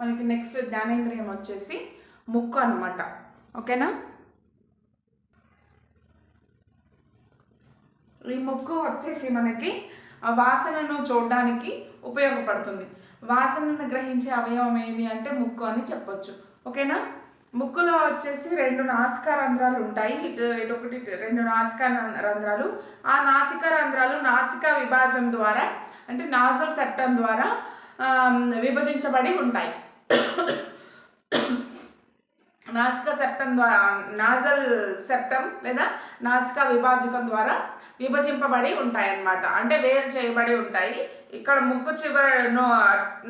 మనకి నెక్స్ట్ జ్ఞానేంద్రియం వచ్చేసి ముక్కు అనమాట ఓకేనా? ఈ ముక్కు వచ్చేసి మనకి వాసనను చూడడానికి ఉపయోగపడుతుంది. వాసనను గ్రహించే అవయవం ఏది అంటే ముక్కు అని చెప్పొచ్చు. ఓకేనా? ముక్కులో వచ్చేసి రెండు నాసిక రంధ్రాలు ఉంటాయి. ఇటు ఇటు ఒకటి రెండు నాసిక రంధ్రాలు. ఆ నాసిక రంధ్రాలు నాసిక విభాజం ద్వారా అంటే నాజల్ సెప్టమ్ ద్వారా విభజించబడి ఉంటాయి. నాసికా సెప్టమ్ ద్వారా నాజల్ సెప్టమ్ లేదా నాసికా విభాజకం ద్వారా విభజింపబడి ఉంటాయి అన్నమాట అంటే వేరు చేయబడి ఉంటాయి. ఇక్కడ ముక్కు చివరి నో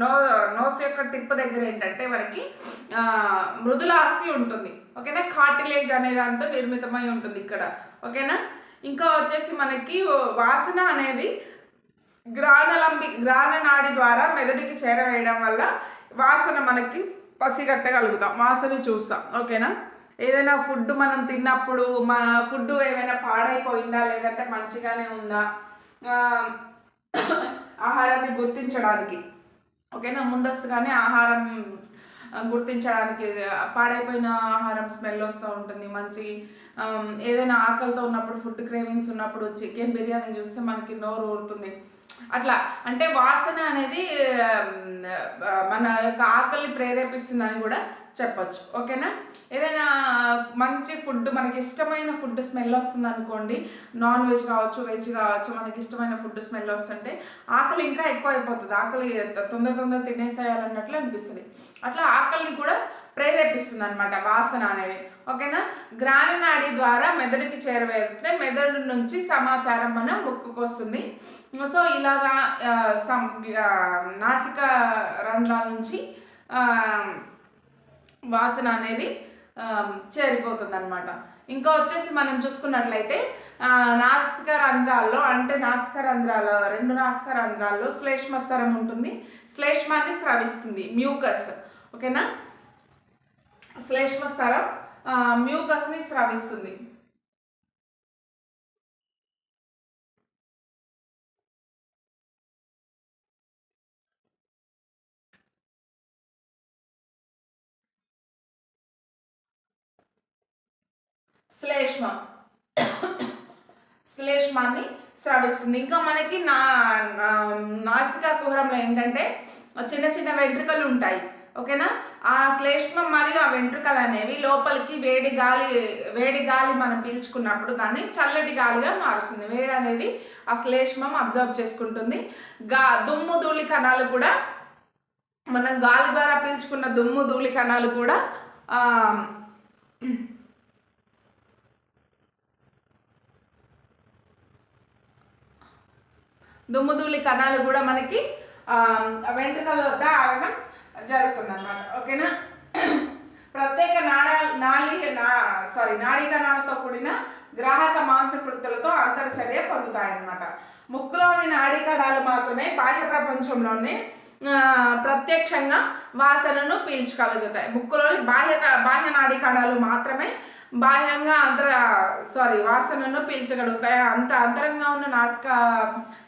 నో నోస్ యొక్క టిప్ దగ్గర ఏంటంటే మనకి మృదుల మృదులాస్తి ఉంటుంది. ఓకేనా? కార్టిలేజ్ అనే దాంతో నిర్మితమై ఉంటుంది ఇక్కడ. ఓకేనా? ఇంకా వచ్చేసి మనకి వాసన అనేది గ్రానలంబి గ్రాననాడి ద్వారా మెదడుకి చేరవేయడం వల్ల వాసన మనకి పసిగట్టగలుగుతాం. వాసన చూస్తాం. ఓకేనా? ఏదైనా ఫుడ్ మనం తిన్నప్పుడు మా ఫుడ్ ఏమైనా పాడైపోయిందా లేదంటే మంచిగానే ఉందా? ఆహారాన్ని గుర్తించడానికి. ఓకేనా? ముందస్తుగానే ఆహారం గుర్తించడానికి పాడైపోయిన ఆహారం స్మెల్ వస్తూ ఉంటుంది. మంచి ఏదైనా ఆకలితో ఉన్నప్పుడు ఫుడ్ క్రేవింగ్స్ ఉన్నప్పుడు చికెన్ బిర్యానీ చూస్తే మనకి నోరు ఊరుతుంది. అట్లా. అంటే వాసన అనేది మన యొక్క ఆకలిని ప్రేరేపిస్తుందని కూడా చెప్పొచ్చు. ఓకేనా? ఏదైనా మంచి ఫుడ్ మనకి ఇష్టమైన ఫుడ్ స్మెల్ వస్తుంది అనుకోండి నాన్ వెజ్ కావచ్చు వెజ్ కావచ్చు మనకి ఇష్టమైన ఫుడ్ స్మెల్ వస్తుంటే ఆకలి ఇంకా ఎక్కువ అయిపోతుంది ఆకలి తొందర తొందర తినేసేయాలన్నట్లు అనిపిస్తుంది. అట్లా ఆకలిని కూడా ప్రేరేపిస్తుంది అనమాట వాసన అనేది. ఓకేనా? గ్రాన నాడి ద్వారా మెదడుకి చేరవేస్తే మెదడు నుంచి సమాచారం మన ముక్కుకు వస్తుంది సో ఇలాగా సం నాసిక రంధ్రాల నుంచి వాసన అనేది చేరిపోతుంది అనమాట ఇంకా వచ్చేసి మనం చూసుకున్నట్లయితే నాసిక రంధ్రాల్లో అంటే నాసిక రంధ్రాల రెండు నాసిక రంధ్రాల్లో శ్లేష్మస్వరం ఉంటుంది. శ్లేష్మాన్ని స్రవిస్తుంది మ్యూకస్. ఓకేనా? శ్లేష్మస్వరం. మ్యూకస్ని స్రవిస్తుంది. శ్లేష్మ. శ్లేష్మాన్ని స్రవిస్తుంది. ఇంకా మనకి నా నా- నాసికా కుహరంలో ఏంటంటే చిన్న చిన్న వెంట్రుకలు ఉంటాయి. ఓకేనా? ఆ శ్లేష్మం మరియు ఆ వెంట్రుకలు అనేవి లోపలికి వేడి గాలి వేడి గాలి మనం పీల్చుకున్నప్పుడు దాన్ని చల్లటి గాలిగా మారుస్తుంది. వేడి అనేది ఆ శ్లేష్మం అబ్జర్వ్ చేసుకుంటుంది. గా దుమ్ము ధూళి కణాలు కూడా మనం గాలి ద్వారా పీల్చుకున్న దుమ్ము ధూళి కణాలు కూడా దుమ్ము దుమ్ముధూళి కణాలు కూడా మనకి ఆ, వెంట్రుకల వద్ద ఆగడం జరుగుతుంది అనమాట ఓకేనా? ప్రత్యేక నాడ నాళి నా సారీ నాడీ కణాలతో కూడిన గ్రాహక మాంసకృతులతో అంతర్చర్య పొందుతాయన్నమాట. ముక్కులోని నాడీ కణాలు మాత్రమే బాహ్య ప్రపంచంలోనే ప్రత్యక్షంగా వాసనను పీల్చగలుగుతాయి బుక్కులోని బాహ్య బాహ్య నాడీ కణాలు మాత్రమే బాహ్యంగా అంతర సారీ వాసనను పీల్చగలుగుతాయి. అంత అంతరంగా ఉన్న నాసిక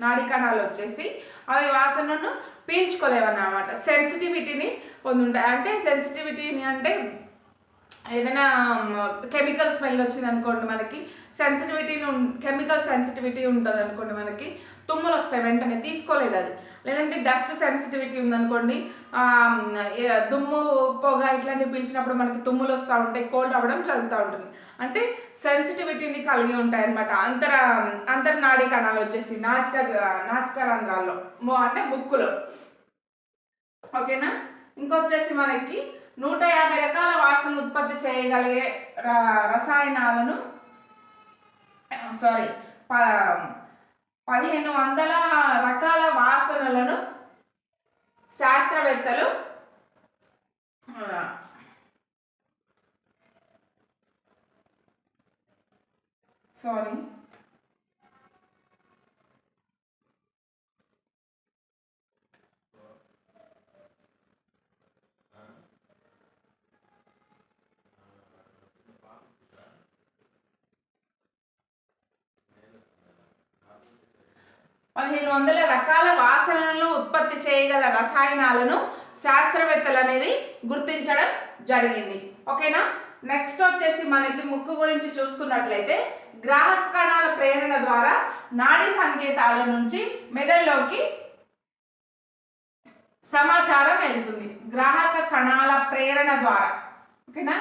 నాడీ కణాలు వచ్చేసి అవి వాసనను పీల్చుకోలేవన్నమాట. సెన్సిటివిటీని పొందుంటాయి. అంటే సెన్సిటివిటీని అంటే ఏదైనా కెమికల్ స్మెల్ వచ్చింది అనుకోండి మనకి సెన్సిటివిటీ కెమికల్ సెన్సిటివిటీ ఉంటుంది అనుకోండి మనకి తుమ్ములు వస్తాయి వెంటనే. తీసుకోలేదు అది లేదంటే డస్ట్ సెన్సిటివిటీ ఉందనుకోండి దుమ్ము పొగ ఇట్లాంటివి పీల్చినప్పుడు మనకి తుమ్ములు వస్తూ ఉంటాయి కోల్డ్ అవ్వడం జరుగుతూ ఉంటుంది. అంటే సెన్సిటివిటీని కలిగి ఉంటాయి అనమాట అంతర అంతర్నాడీ కణాలు వచ్చేసి నాసిక నాసిక రంధ్రాల్లో. అంటే ముక్కులో. ఓకేనా? ఇంకొచ్చేసి మనకి నూట యాభై రకాల వాసన ఉత్పత్తి చేయగలిగే రసాయనాలను సారీ ప పదిహేను వందల రకాల వాసనలను శాస్త్రవేత్తలు సారీ పదిహేను వందల రకాల వాసనలను ఉత్పత్తి చేయగల రసాయనాలను శాస్త్రవేత్తలు అనేది గుర్తించడం జరిగింది. ఓకేనా? నెక్స్ట్ వచ్చేసి మనకి ముక్కు గురించి చూసుకున్నట్లయితే గ్రాహక కణాల ప్రేరణ ద్వారా నాడీ సంకేతాల నుంచి మెదడులోకి సమాచారం వెళ్తుంది. గ్రాహక కణాల ప్రేరణ ద్వారా. ఓకేనా?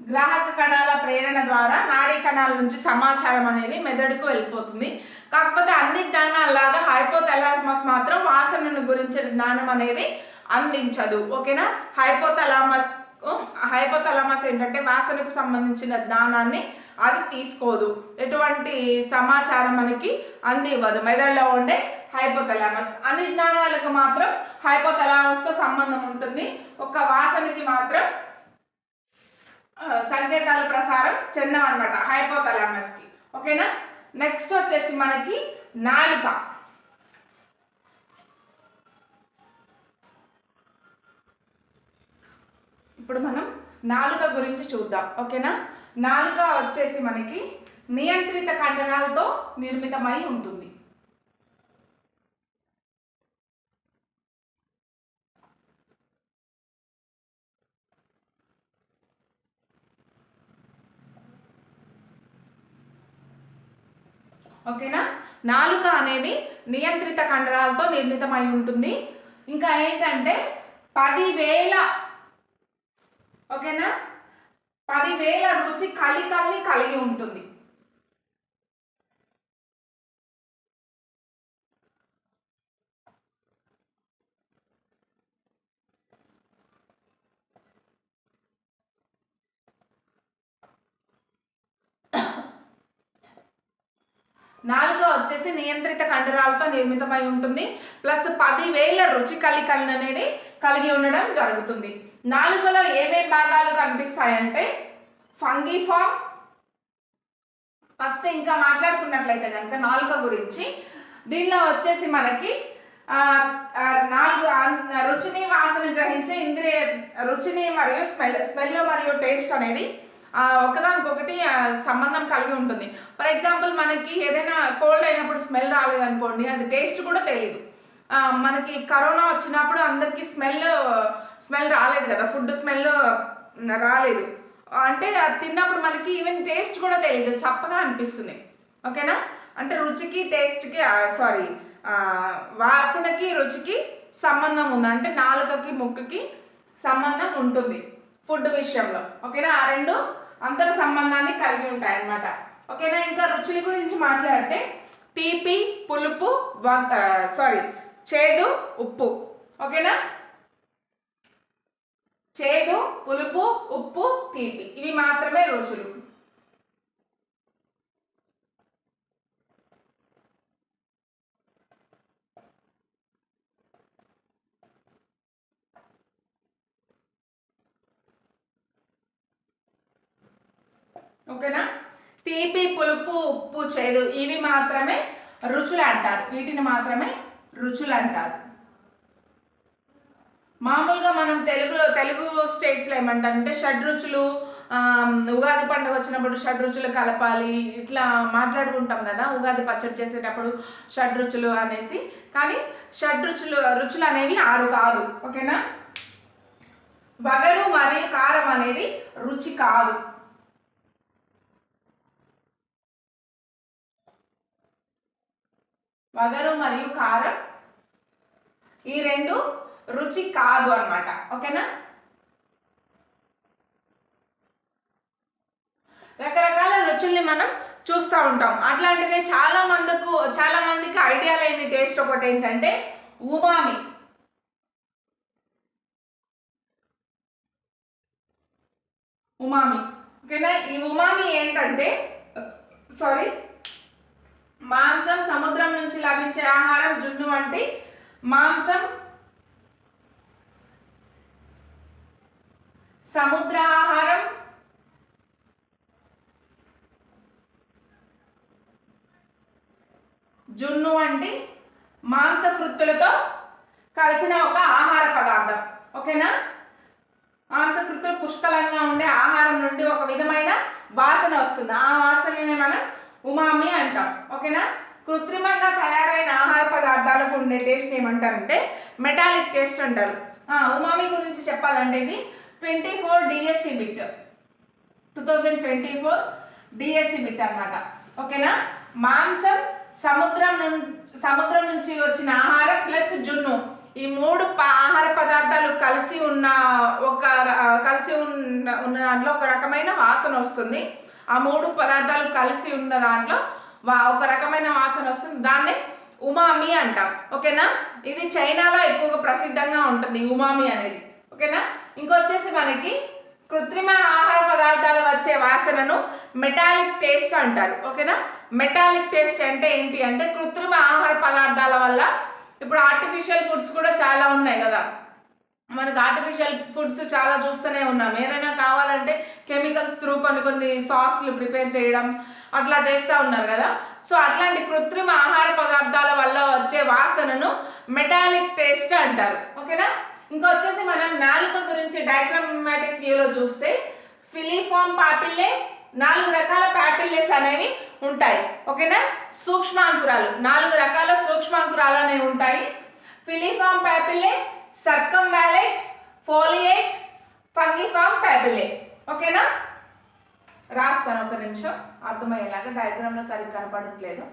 గ్రాహక కణాల ప్రేరణ ద్వారా నాడీ కణాల నుంచి సమాచారం అనేది మెదడుకు వెళ్ళిపోతుంది. కాకపోతే అన్ని జ్ఞానాల్లాగా హైపోథలామస్ మాత్రం వాసనను గురించిన జ్ఞానం అనేది అందించదు. ఓకేనా? హైపోథలామస్ హైపోథలామస్ ఏంటంటే వాసనకు సంబంధించిన జ్ఞానాన్ని అది తీసుకోదు. ఎటువంటి సమాచారం మనకి అందివ్వదు. మెదడులో ఉండే హైపోథలామస్. అన్ని జ్ఞానాలకు మాత్రం హైపోథలామస్తో సంబంధం ఉంటుంది. ఒక వాసనకి మాత్రం సంకేతాల ప్రసారం చెందమన్నమాట హైపోథలామస్కి. ఓకేనా? నెక్స్ట్ వచ్చేసి మనకి నాలుక. ఇప్పుడు మనం నాలుక గురించి చూద్దాం ఓకేనా? నాలుక వచ్చేసి మనకి నియంత్రిత కండరాలతో నిర్మితమై ఉంటుంది. ఓకేనా? నాలుక అనేది నియంత్రిత కండరాలతో నిర్మితమై ఉంటుంది. ఇంకా ఏంటంటే పదివేల ఓకేనా? పదివేల రుచి కలికల్ని కలిగి ఉంటుంది. నాలుక వచ్చేసి నియంత్రిత కండరాలతో నిర్మితమై ఉంటుంది. ప్లస్ పదివేల రుచి కలికలను అనేది కలిగి ఉండడం జరుగుతుంది. నాలుకలో ఏమేం భాగాలు కనిపిస్తాయంటే ఫంగిఫామ్ ఫస్ట్ ఇంకా మాట్లాడుకున్నట్లయితే కనుక నాలుక గురించి. దీనిలో వచ్చేసి మనకి నాలుగు రుచిని వాసన గ్రహించే ఇంద్రియ రుచిని మరియు స్మెల్ స్మెల్ మరియు టేస్ట్ అనేది ఒకదానికొకటి సంబంధం కలిగి ఉంటుంది. ఫర్ ఎగ్జాంపుల్ మనకి ఏదైనా కోల్డ్ అయినప్పుడు స్మెల్ రాలేదనుకోండి అది టేస్ట్ కూడా తెలియదు మనకి కరోనా వచ్చినప్పుడు అందరికీ స్మెల్ స్మెల్ రాలేదు కదా ఫుడ్ స్మెల్ రాలేదు. అంటే అది తిన్నప్పుడు మనకి ఈవెన్ టేస్ట్ కూడా తెలియదు చప్పగా అనిపిస్తుంది. ఓకేనా? అంటే రుచికి టేస్ట్కి సారీ వాసనకి రుచికి సంబంధం ఉంది. అంటే నాలుకకి ముక్కుకి సంబంధం ఉంటుంది. ఫుడ్ విషయంలో. ఓకేనా? ఆ రెండు అంతర సంబంధాన్ని కలిగి ఉంటాయి అన్నమాట ఓకేనా? ఇంకా రుచుల గురించి మాట్లాడితే తీపి పులుపు సారీ చేదు ఉప్పు. ఓకేనా? చేదు పులుపు ఉప్పు తీపి. ఇవి మాత్రమే రుచులు. ఓకేనా? తీపి పులుపు ఉప్పు చేదు ఇవి మాత్రమే రుచులు అంటారు. వీటిని మాత్రమే రుచులు అంటారు. మామూలుగా మనం తెలుగులో తెలుగు స్టేట్స్లో ఏమంటారంటే షడ్రుచులు ఉగాది పండుగ వచ్చినప్పుడు షడ్రుచులు కలపాలి ఇట్లా మాట్లాడుకుంటాం కదా ఉగాది పచ్చడి చేసేటప్పుడు షడ్రుచులు అనేసి. కానీ షడ్రుచులు రుచులు అనేవి ఆరు కాదు. ఓకేనా? వగరు మరియు కారం అనేది రుచి కాదు. వగరు మరియు కారం. ఈ రెండు రుచి కాదు అన్నమాట. ఓకేనా? రకరకాల రుచుల్ని మనం చూస్తూ ఉంటాం. అట్లాంటిదే చాలా మందికు చాలా మందికి ఐడియా లేని టేస్ట్ ఒకటి ఏంటంటే ఉమామి. ఉమామి. ఓకేనా? ఈ ఉమామి ఏంటంటే సారీ మాంసం సముద్రం నుంచి లభించే ఆహారం జున్ను వంటి మాంసం సముద్ర ఆహారం. జున్ను వంటి మాంసకృత్తులతో కలిసిన ఒక ఆహార పదార్థం. ఓకేనా? మాంసకృతులు పుష్కలంగా ఉండే ఆహారం నుండి ఒక విధమైన వాసన వస్తుంది. ఆ వాసననే మనం ఉమామి అంటాం. ఓకేనా? కృత్రిమంగా తయారైన ఆహార పదార్థాలకు ఉండే టేస్ట్ ఏమంటారంటే మెటాలిక్ టేస్ట్ అంటారు. ఉమామి గురించి చెప్పాలంటే ఇది twenty four DSC bit two thousand twenty four DSC bit అనమాట ఓకేనా? మాంసం సముద్రం నుంచి సముద్రం నుంచి వచ్చిన ఆహారం ప్లస్ జున్ను. ఈ మూడు ఆహార పదార్థాలు కలిసి ఉన్న ఒక కలిసి ఉన్న ఉన్న దాంట్లో ఒక రకమైన వాసన వస్తుంది. ఆ మూడు పదార్థాలు కలిసి ఉన్న దాంట్లో వా- ఒక రకమైన వాసన వస్తుంది. దాన్ని ఉమామి అంటాం. ఓకేనా? ఇది చైనాలో ఎక్కువగా ప్రసిద్ధంగా ఉంటుంది ఉమామి అనేది. ఓకేనా? ఇంకొచ్చేసి మనకి కృత్రిమ ఆహార పదార్థాలు వచ్చే వాసనను మెటాలిక్ టేస్ట్ అంటారు. ఓకేనా? మెటాలిక్ టేస్ట్ అంటే ఏంటి అంటే కృత్రిమ ఆహార పదార్థాల వల్ల ఇప్పుడు ఆర్టిఫిషియల్ ఫుడ్స్ కూడా చాలా ఉన్నాయి కదా. మనకు ఆర్టిఫిషియల్ ఫుడ్స్ చాలా చూస్తూనే ఉన్నాం. ఏదైనా కావాలంటే కెమికల్స్ త్రూ కొన్ని కొన్ని సాస్లు ప్రిపేర్ చేయడం అట్లా చేస్తూ ఉన్నారు కదా. సో అట్లాంటి కృత్రిమ ఆహార పదార్థాల వల్ల వచ్చే వాసనను మెటాలిక్ టేస్ట్ అంటారు. ఓకేనా? ఇంకా వచ్చేసి మనం నాలుక గురించి డయాగ్రమాటిక్ వ్యూలో చూస్తే ఫిలిఫామ్ పాపిల్లే నాలుగు రకాల ప్యాపిల్లెస్ అనేవి ఉంటాయి. ఓకేనా? సూక్ష్మాంకురాలు. నాలుగు రకాల సూక్ష్మాంకురాలు అనేవి ఉంటాయి. Filiform papillae circumvallate foliate fungiform papillae ఓకేనా రాస్తాను ఒక నిమిషం. అర్థమయ్యేలాగా డయాగ్రామ్లో సరిగ్గా కనపడట్లేదు.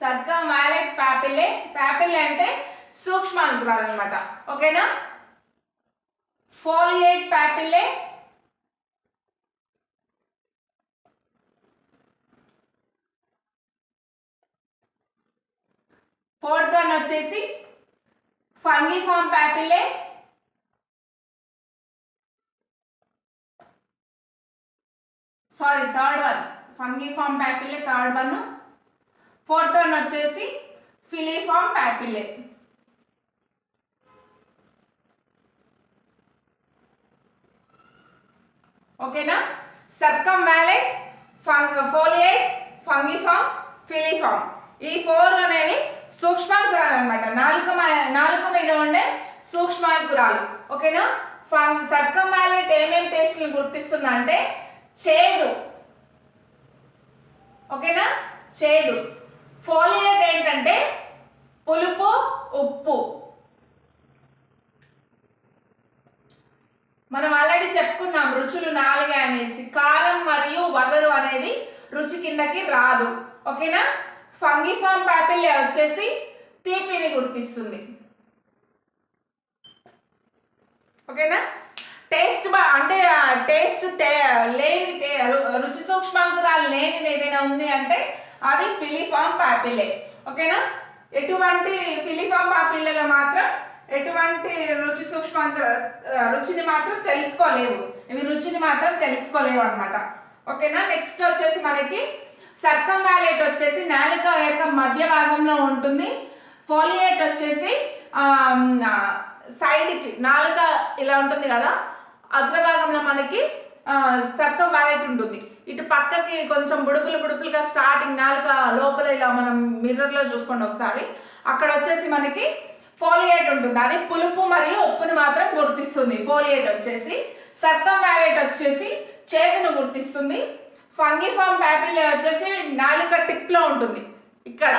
సర్గం వ్యాలెట్ ప్యాపిలే పాపిల్లే అంటే సూక్ష్మ సూక్ష్మాంకురాలు అనమాట ఓకేనా? Foliate papillae. ఫోర్త్ వన్ వచ్చేసి fungiform papillae sorry third one. Fungiform papillae third one. Fourth one వచ్చేసి ఫిలిఫామ్ పాపిల్లే ఓకేనా? Circumvallate fung foliate fungiform filiform. ఈ ఫోర్ అనేవి సూక్ష్మాంకురాలు అనమాట నాలుక నాలుగు నాలుక మీద ఉండే సూక్ష్మాంకురాలు ఓకేనా? ఫంగ్ సర్కమ్ వ్యాలెట్ ఏమేం టేస్ట్ని గుర్తిస్తుందంటే చేదు. ఓకేనా? చేదు. ఫోలియేట్ ఏంటంటే పులుపు ఉప్పు. మనం ఆల్రెడీ చెప్పుకున్నాం రుచులు నాలుగే అనేసి. కారం మరియు వగరు అనేది రుచి కిందకి రాదు. ఓకేనా? ఫంగిఫామ్ పాపిల్లే వచ్చేసి తీపిని గుర్తిస్తుంది ఓకేనా? టేస్ట్ అంటే టేస్ట్ తే లేని రు- రుచి సూక్ష్మాంకురాలు లేనిది ఏదైనా ఉంది అంటే అది ఫిలిఫామ్ పాపిల్లే ఓకేనా? ఎటువంటి ఫిలిఫామ్ పాపిల్లలో మాత్రం ఎటువంటి రుచి సూక్ష్మ రుచిని మాత్రం తెలుసుకోలేవు. ఇవి రుచిని మాత్రం తెలుసుకోలేవు అనమాట ఓకేనా? నెక్స్ట్ వచ్చేసి మనకి సర్కం వ్యాలెట్ వచ్చేసి నాలుక యొక్క మధ్య భాగంలో ఉంటుంది. ఫోలియేట్ వచ్చేసి సైడ్కి నాలుక ఇలా ఉంటుంది కదా? అగ్రభాగంలో మనకి సర్కం వ్యాలెట్ ఉంటుంది. ఇటు పక్కకి కొంచెం బుడుపులు బుడుపులుగా స్టార్టింగ్ నాలుక లోపల ఇలా మనం మిర్రర్లో చూసుకోండి ఒకసారి. అక్కడ వచ్చేసి మనకి ఫోలియేట్ ఉంటుంది. అది పులుపు మరియు ఉప్పుని మాత్రం గుర్తిస్తుంది. ఫోలియేట్ వచ్చేసి సర్కం వ్యాలేట్ వచ్చేసి చేదును గుర్తిస్తుంది. ఫంగిఫామ్ ప్యాపిల్లే వచ్చేసి నాలుక టిప్లో ఉంటుంది. ఇక్కడ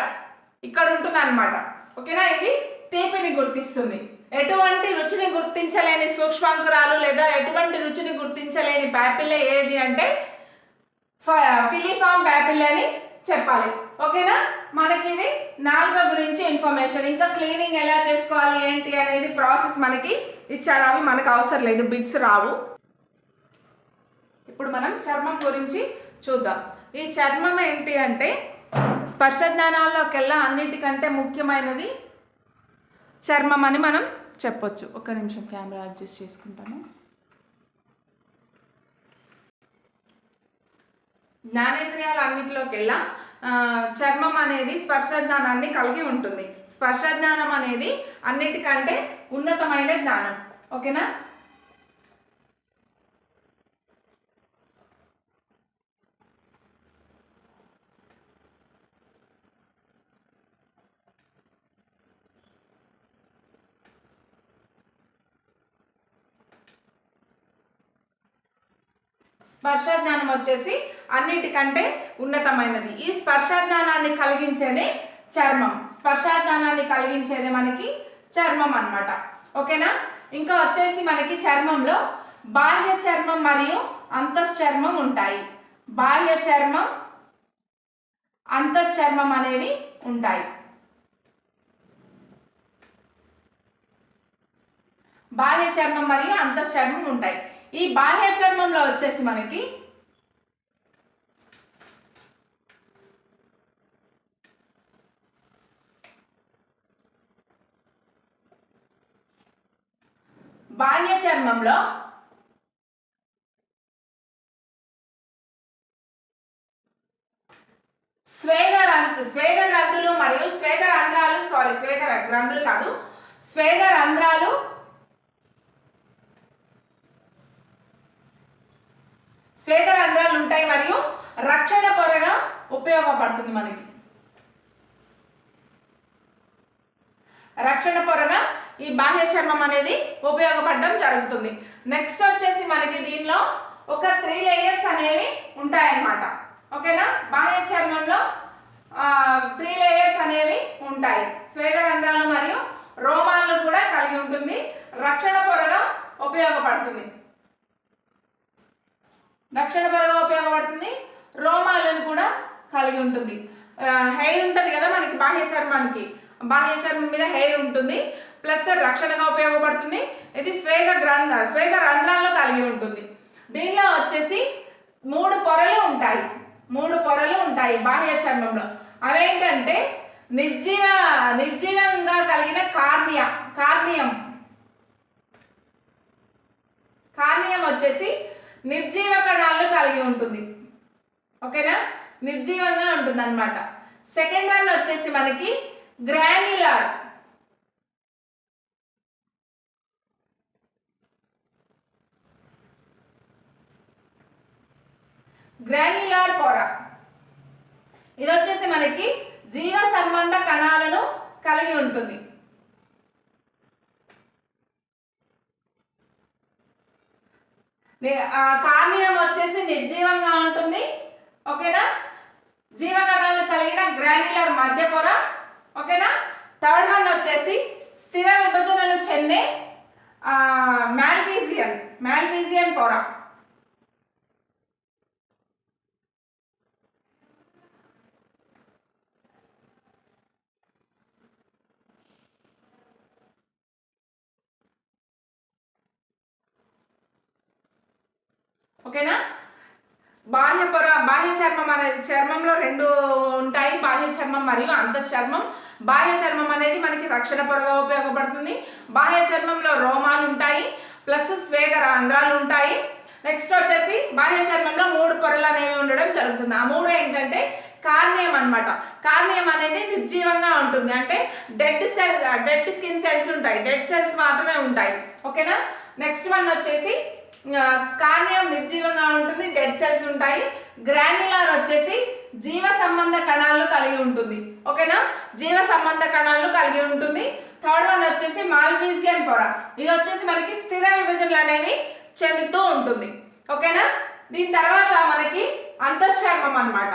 ఇక్కడ ఉంటుంది అనమాట ఓకేనా? ఇది తీపిని గుర్తిస్తుంది. ఎటువంటి రుచిని గుర్తించలేని సూక్ష్మాంకురాలు లేదా ఎటువంటి రుచిని గుర్తించలేని ప్యాపిల్లే ఏది అంటే ఫిలిఫామ్ ప్యాపిల్ అని చెప్పాలి. ఓకేనా? మనకి ఇది నాలుగో గురించి ఇన్ఫర్మేషన్. ఇంకా క్లీనింగ్ ఎలా చేసుకోవాలి ఏంటి అనేది ప్రాసెస్ మనకి ఇచ్చారు. అవి మనకు అవసరం లేదు. బిట్స్ రావు. ఇప్పుడు మనం చర్మం గురించి చూద్దాం. ఈ చర్మం ఏంటి అంటే స్పర్శ జ్ఞానాల్లోకెల్లా అన్నిటికంటే ముఖ్యమైనది చర్మం అని మనం చెప్పొచ్చు. ఒక నిమిషం కెమెరా అడ్జస్ట్ చేసుకుంటాను. జ్ఞానేంద్రియాలన్నిటిలోకెల్లా చర్మం అనేది స్పర్శ జ్ఞానాన్ని కలిగి ఉంటుంది. స్పర్శ జ్ఞానం అనేది అన్నిటికంటే ఉన్నతమైన జ్ఞానం. ఓకేనా? స్పర్శజ్ఞానం వచ్చేసి అన్నిటికంటే ఉన్నతమైనది. ఈ స్పర్శజ్ఞానాన్ని కలిగించేదే చర్మం. స్పర్శజ్ఞానాన్ని కలిగించేదే మనకి చర్మం అన్నమాట. ఓకేనా? ఇంకా వచ్చేసి మనకి చర్మంలో బాహ్య చర్మం మరియు అంతశ్చర్మం ఉంటాయి. బాహ్య చర్మం అంతశ్చర్మం అనేవి ఉంటాయి. బాహ్య చర్మం మరియు అంతశ్చర్మం ఉంటాయి. ఈ బాహ్య చర్మంలో వచ్చేసి మనకి బాహ్య చర్మంలో స్వేద రంధ్ర స్వేద గ్రంథులు మరియు స్వేద రంధ్రాలు సారీ స్వేద గ్రంథులు కాదు స్వేద రంధ్రాలు స్వేద రంధ్రాలు ఉంటాయి మరియు రక్షణ పొరగా ఉపయోగపడుతుంది మనకి. రక్షణ పొరగా ఈ బాహ్య చర్మం అనేది ఉపయోగపడడం జరుగుతుంది. నెక్స్ట్ వచ్చేసి మనకి దీనిలో ఒక త్రీ లేయర్స్ అనేవి ఉంటాయన్నమాట. ఓకేనా? బాహ్య చర్మంలో త్రీ లేయర్స్ అనేవి ఉంటాయి. స్వేద రంధ్రాలు మరియు రోమాలను కూడా కలిగి ఉంటుంది. రక్షణ పొరగా ఉపయోగపడుతుంది. రక్షణ పొరగా ఉపయోగపడుతుంది రోమాలను కూడా కలిగి ఉంటుంది. హెయిర్ ఉంటుంది కదా మనకి బాహ్య చర్మానికి. బాహ్య చర్మం మీద హెయిర్ ఉంటుంది ప్లస్ రక్షణగా ఉపయోగపడుతుంది ఇది స్వేద గ్రంథ స్వేద రంధ్రాల్లో కలిగి ఉంటుంది. దీనిలో వచ్చేసి మూడు పొరలు ఉంటాయి మూడు పొరలు ఉంటాయి బాహ్య చర్మంలో. అవేంటంటే నిర్జీవ నిర్జీవంగా కలిగిన కార్నియ కార్నియం. కార్నియం వచ్చేసి నిర్జీవ కణాలు కలిగి ఉంటుంది. ఓకేనా? నిర్జీవంగా ఉంటుంది అనమాట సెకండ్ వన్ వచ్చేసి మనకి గ్రాన్యులార్ గ్రాన్యులార్ పొర ఇది వచ్చేసి మనకి జీవ సంబంధ కణాలను కలిగి ఉంటుంది. కార్నియం వచ్చేసి నిర్జీవంగా ఉంటుంది. ఓకేనా? జీవకణాలు కలిగిన గ్రాన్యులర్ మధ్య పొర ఓకేనా? థర్డ్ వన్ వచ్చేసి స్థిర విభజనలు చెందే మ్యాల్ఫీజియన్ మ్యాల్ఫీజియన్ పొర. ఓకేనా? బాహ్య పొర బాహ్య చర్మం అనేది చర్మంలో రెండు ఉంటాయి బాహ్య చర్మం మరియు అంతఃచర్మం బాహ్య చర్మం అనేది మనకి రక్షణ పొరగా ఉపయోగపడుతుంది. బాహ్య చర్మంలో రోమాలు ఉంటాయి ప్లస్ స్వేద రంధ్రాలు ఉంటాయి. నెక్స్ట్ వచ్చేసి బాహ్య చర్మంలో మూడు పొరలు అనేవి ఉండడం జరుగుతుంది. ఆ మూడు ఏంటంటే కార్నియం అనమాట కార్నియం అనేది నిర్జీవంగా ఉంటుంది. అంటే dead cell dead skin cells ఉంటాయి. డెడ్ సెల్స్ మాత్రమే ఉంటాయి. ఓకేనా? నెక్స్ట్ వన్ వచ్చేసి కార్నియం నిర్జీవంగా ఉంటుంది డెడ్ సెల్స్ ఉంటాయి. గ్రాన్యులార్ వచ్చేసి జీవ సంబంధ కణాలను కలిగి ఉంటుంది. ఓకేనా? జీవ సంబంధ కణాలను కలిగి ఉంటుంది. థర్డ్ వన్ వచ్చేసి మాల్వీజియన్ పొర. ఇది వచ్చేసి మనకి స్థిర విభజనలు అనేవి చెందుతూ ఉంటుంది. ఓకేనా? దీని తర్వాత మనకి అంతఃశర్మం అన్నమాట.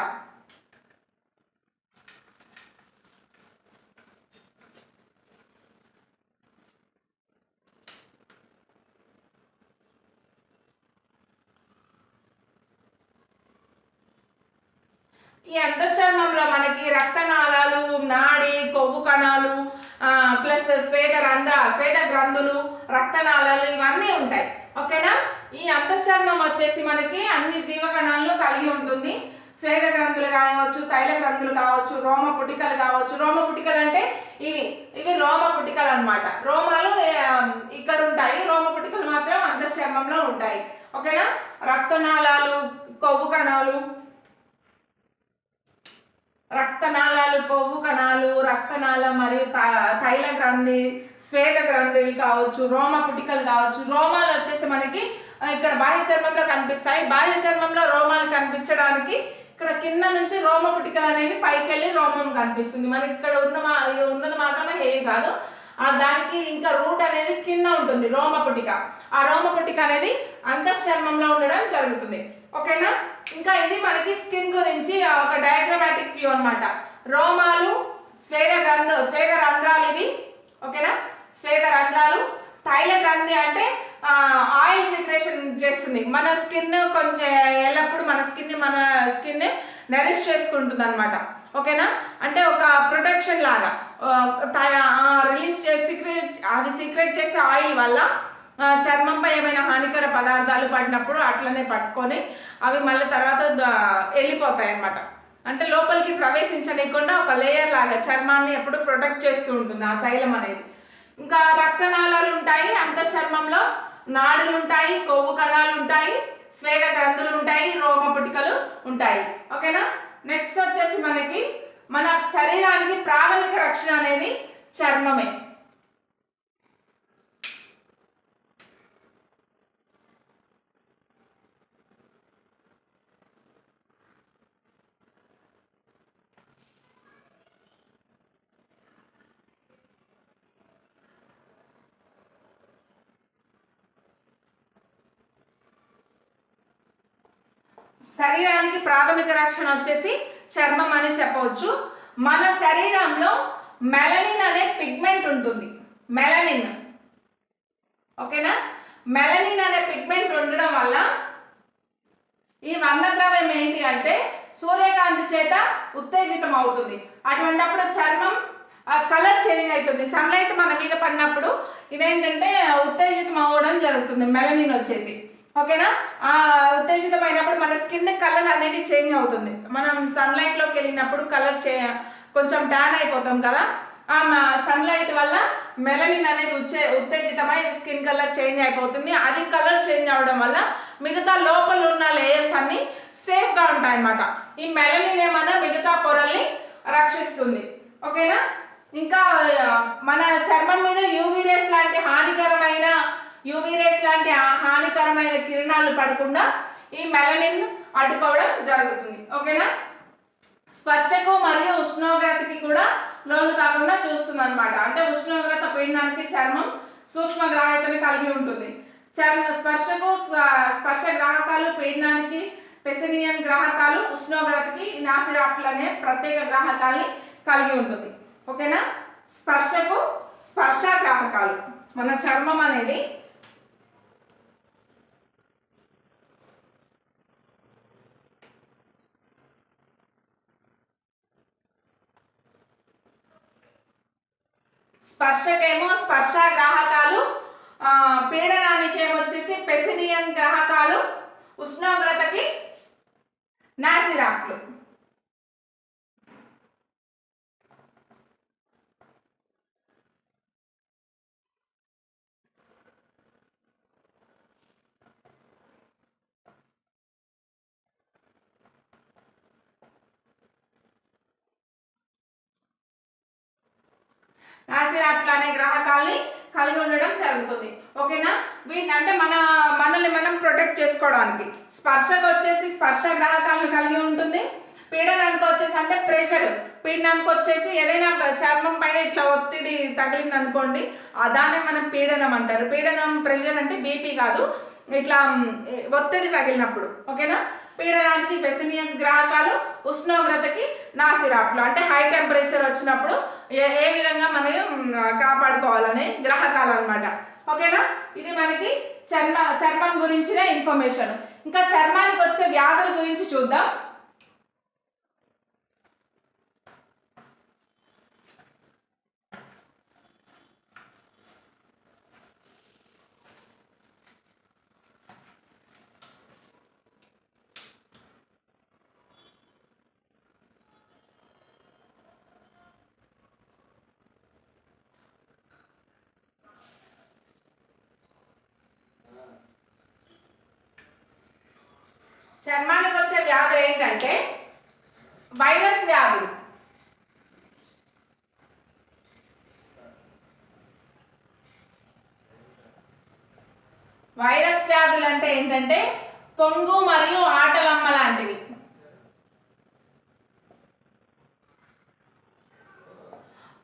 ఈ అంతఃచర్మంలో మనకి రక్తనాళాలు నాడి కొవ్వు కణాలు ప్లస్ శ్వేత రంధ్ర శ్వేత గ్రంథులు రక్తనాళాలు ఇవన్నీ ఉంటాయి. ఓకేనా? ఈ అంతఃచర్మం వచ్చేసి మనకి అన్ని జీవకణాలను కలిగి ఉంటుంది. శ్వేత గ్రంథులు కావచ్చు తైల గ్రంథులు కావచ్చు రోమ పుటికలు కావచ్చు. రోమ పుటికలు అంటే ఇవి ఇవి రోమ పుటికలు అనమాట రోమాలు ఇక్కడ ఉంటాయి. రోమ పుటికలు మాత్రం అంతఃచర్మంలో ఉంటాయి. ఓకేనా? రక్తనాళాలు కొవ్వు కణాలు రక్తనాళాలు కొవ్వు కణాలు రక్తనాళం మరియు తైల గ్రంథి శ్వేత గ్రంథులు కావచ్చు రోమ పుటికలు కావచ్చు రోమాలు వచ్చేసి మనకి ఇక్కడ బాహ్య చర్మంలో కనిపిస్తాయి. బాహ్య చర్మంలో రోమాలు కనిపించడానికి ఇక్కడ కింద నుంచి రోమ పుటికలు అనేవి పైకి వెళ్ళి రోమం కనిపిస్తుంది. మనకి ఇక్కడ ఉన్న ఉన్నది మాత్రమే హెయిర్ కాదు. ఆ దానికి ఇంకా రూట్ అనేది కింద ఉంటుంది రోమ పుటిక. ఆ రోమ పుటిక అనేది అంతఃచర్మంలో ఉండడం జరుగుతుంది. ఓకేనా? ఇంకా ఇది మనకి స్కిన్ గురించి ఒక డయాగ్రమాటిక్ వ్యూ అనమాట రోమాలు స్వేద గ్రంథ స్వేద రంధ్రాలు ఇవి. ఓకేనా? స్వేద రంధ్రాలు. తైల గ్రంథి అంటే ఆయిల్ సిక్రేషన్ చేస్తుంది. మన స్కిన్ కొంచెం ఎల్లప్పుడు మన స్కిన్ మన స్కిన్ నరిష్ చేసుకుంటుంది అనమాట ఓకేనా? అంటే ఒక ప్రొటెక్షన్ లాగా రిలీజ్ చేసి సీక్రెట్ అది సీక్రెట్ చేసే ఆయిల్ వల్ల చర్మంపై ఏమైనా హానికర పదార్థాలు పడినప్పుడు అట్లనే పట్టుకొని అవి మళ్ళీ తర్వాత వెళ్ళిపోతాయి అన్నమాట అంటే లోపలికి ప్రవేశించనీయకుండా ఒక లేయర్ లాగా చర్మాన్ని ఎప్పుడు ప్రొటెక్ట్ చేస్తూ ఉంటుంది ఆ తైలం అనేది. ఇంకా రక్తనాళాలు ఉంటాయి అంత చర్మంలో నాడులు ఉంటాయి కొవ్వు కణాలు ఉంటాయి స్వేద గ్రంథులు ఉంటాయి రోమ పుటికలు ఉంటాయి. ఓకేనా? నెక్స్ట్ వచ్చేసి మనకి మన శరీరానికి ప్రాథమిక రక్షణ అనేది చర్మమే. శరీరానికి ప్రాథమిక రక్షణ వచ్చేసి చర్మం అని చెప్పవచ్చు. మన శరీరంలో మెలనిన్ అనే పిగ్మెంట్ ఉంటుంది. మెలనిన్ ఓకేనా? మెలనిన్ అనే పిగ్మెంట్ ఉండడం వల్ల ఈ వర్ణద్రవ్యం ఏంటి అంటే సూర్యకాంతి చేత ఉత్తేజితం అవుతుంది అటువంటిప్పుడు చర్మం కలర్ చేంజ్ అవుతుంది. సన్లైట్ మన మీద పడినప్పుడు ఇదేంటంటే ఉత్తేజితం అవ్వడం జరుగుతుంది. మెలనిన్ వచ్చేసి. ఓకేనా? ఆ ఉత్తేజితమైనప్పుడు మన స్కిన్ కలర్ అనేది చేంజ్ అవుతుంది. మనం సన్లైట్లోకి వెళ్ళినప్పుడు కలర్ చే కొంచెం ట్యాన్ అయిపోతాం కదా? ఆ సన్లైట్ వల్ల మెలనిన్ అనేది ఉచ్చే ఉత్తేజితమై స్కిన్ కలర్ చేంజ్ అయిపోతుంది. అది కలర్ చేంజ్ అవడం వల్ల మిగతా లోపల ఉన్న లేయర్స్ అన్ని సేఫ్గా ఉంటాయి అన్నమాట ఈ మెలనిన్ ఏమన్నా మిగతా పొరల్ని రక్షిస్తుంది. ఓకేనా? ఇంకా మన చర్మం మీద యూవీ రేస్ లాంటి హానికరమైన యూవీ రేస్ లాంటి హానికరమైన కిరణాలు పడకుండా ఈ మెలనిన్ అడ్డుకోవడం జరుగుతుంది. ఓకేనా? స్పర్శకు మరియు ఉష్ణోగ్రతకి కూడా లోను కాకుండా చూస్తుంది అనమాట అంటే ఉష్ణోగ్రత పీడనానికి చర్మం సూక్ష్మ గ్రాహకతని కలిగి ఉంటుంది. చర్మ స్పర్శకు స్పర్శ గ్రాహకాలు పీడనానికి పెసినియన్ గ్రాహకాలు ఉష్ణోగ్రతకి నాసిరాప్లు అనే ప్రత్యేక గ్రాహకాల్ని కలిగి ఉంటుంది. ఓకేనా? స్పర్శకు స్పర్శ గ్రాహకాలు. మన చర్మం అనేది స్పర్శకేమో స్పర్శ గ్రాహకాలు పీడనానికి ఏమొచ్చేసి పెసినియన్ గ్రాహకాలు ఉష్ణోగ్రతకి నాసిరాక్లు నాసిరాప్లు అనే గ్రాహకాల్ని కలిగి ఉండడం జరుగుతుంది. ఓకేనా? వీటిని అంటే మన మనల్ని మనం ప్రొటెక్ట్ చేసుకోవడానికి. స్పర్శకు వచ్చేసి స్పర్శ గ్రాహకాలను కలిగి ఉంటుంది. పీడనానికి వచ్చేసి అంటే ప్రెషర్. పీడనానికి వచ్చేసి ఏదైనా చర్మం పైన ఇట్లా ఒత్తిడి తగిలింది అనుకోండి దాన్ని మనం పీడనం అంటారు. పీడనం ప్రెషర్ అంటే బీపీ కాదు. ఇట్లా ఒత్తిడి తగిలినప్పుడు. ఓకేనా? పీడనానికి పెసినియస్ గ్రాహకాలు ఉష్ణోగ్రతకి నాసిరాప్లు. అంటే హై టెంపరేచర్ వచ్చినప్పుడు ఏ ఏ విధంగా మనం కాపాడుకోవాలని కాపాడుకోవాలనే గ్రాహకాలు అనమాట ఓకేనా? ఇది మనకి చర్మ చర్మం గురించిన ఇన్ఫర్మేషన్ ఇంకా చర్మానికి వచ్చే వ్యాధుల గురించి చూద్దాం. చర్మానికి వచ్చే వ్యాధులు ఏంటంటే వైరస్ వ్యాధులు వైరస్ వ్యాధులు అంటే ఏంటంటే పొంగు మరియు ఆటలమ్మ లాంటివి.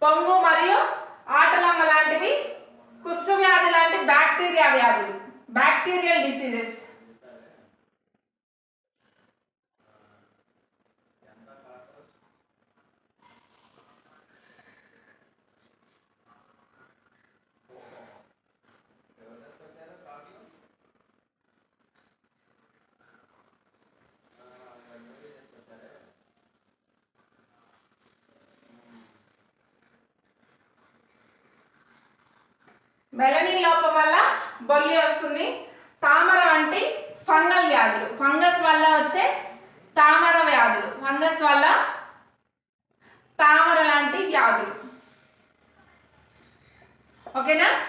పొంగు మరియు ఆటలమ్మ లాంటివి కుష్టు వ్యాధి లాంటి బ్యాక్టీరియా వ్యాధులు బ్యాక్టీరియల్ డిసీజెస్. మెలనిన్ లోపం వల్ల బొల్లి వస్తుంది. తామర వంటి ఫంగల్ వ్యాధులు. ఫంగస్ వల్ల వచ్చే తామర వ్యాధులు. ఫంగస్ వల్ల తామర లాంటి వ్యాధులు. ఓకేనా?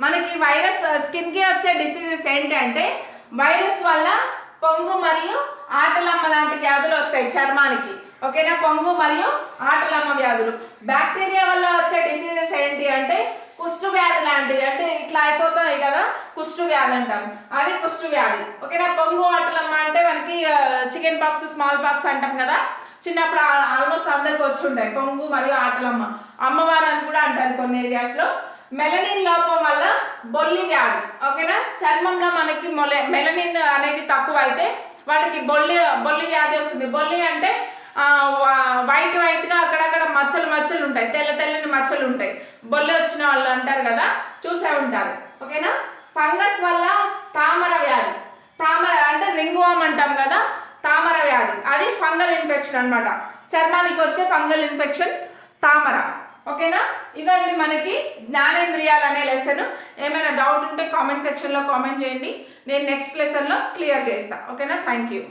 మనకి వైరస్ స్కిన్కి వచ్చే డిసీజెస్ ఏంటంటే వైరస్ వల్ల పొంగు మరియు ఆటలమ్మ లాంటి వ్యాధులు వస్తాయి చర్మానికి. ఓకేనా? పొంగు మరియు ఆటలమ్మ వ్యాధులు. బ్యాక్టీరియా వల్ల వచ్చే డిసీజెస్ ఏంటి అంటే కుష్టు వ్యాధి లాంటివి అంటే ఇట్లా అయిపోతాయి కదా కుష్టు వ్యాధి అంటాం. అది కుష్టు వ్యాధి ఓకేనా? పొంగు ఆటలమ్మ అంటే మనకి చికెన్ పాక్స్ స్మాల్ పాక్స్ అంటాం కదా. చిన్నప్పుడు ఆల్మోస్ట్ అందరికి వచ్చి ఉంటాయి పొంగు మరియు ఆటలమ్మ. అమ్మవారు అని కూడా అంటారు కొన్ని ఏరియాస్లో. మెలనిన్ లోపం వల్ల బొల్లి వ్యాధి. ఓకేనా? చర్మంలో మనకి మొల మెలనిన్ అనేది తక్కువ అయితే వాళ్ళకి బొల్లి బొల్లి వ్యాధి వస్తుంది. బొల్లి అంటే వైట్ వైట్గా అక్కడక్కడ మచ్చలు మచ్చలు ఉంటాయి. తెల్ల తెల్లని మచ్చలు ఉంటాయి. బొల్ల వచ్చిన వాళ్ళు అంటారు కదా చూసే ఉంటారు. ఓకేనా? ఫంగస్ వల్ల తామర వ్యాధి. తామర అంటే రింగువామ్ అంటాం కదా తామర వ్యాధి. అది ఫంగల్ ఇన్ఫెక్షన్ అన్నమాట. చర్మానికి వచ్చే ఫంగల్ ఇన్ఫెక్షన్ తామర. ఓకేనా? ఇదండి మనకి జ్ఞానేంద్రియాలు అనే లెసన్ ఏమైనా డౌట్ ఉంటే కామెంట్ సెక్షన్లో కామెంట్ చేయండి. నేను నెక్స్ట్ లెసన్లో క్లియర్ చేస్తాను ఓకేనా? Thank you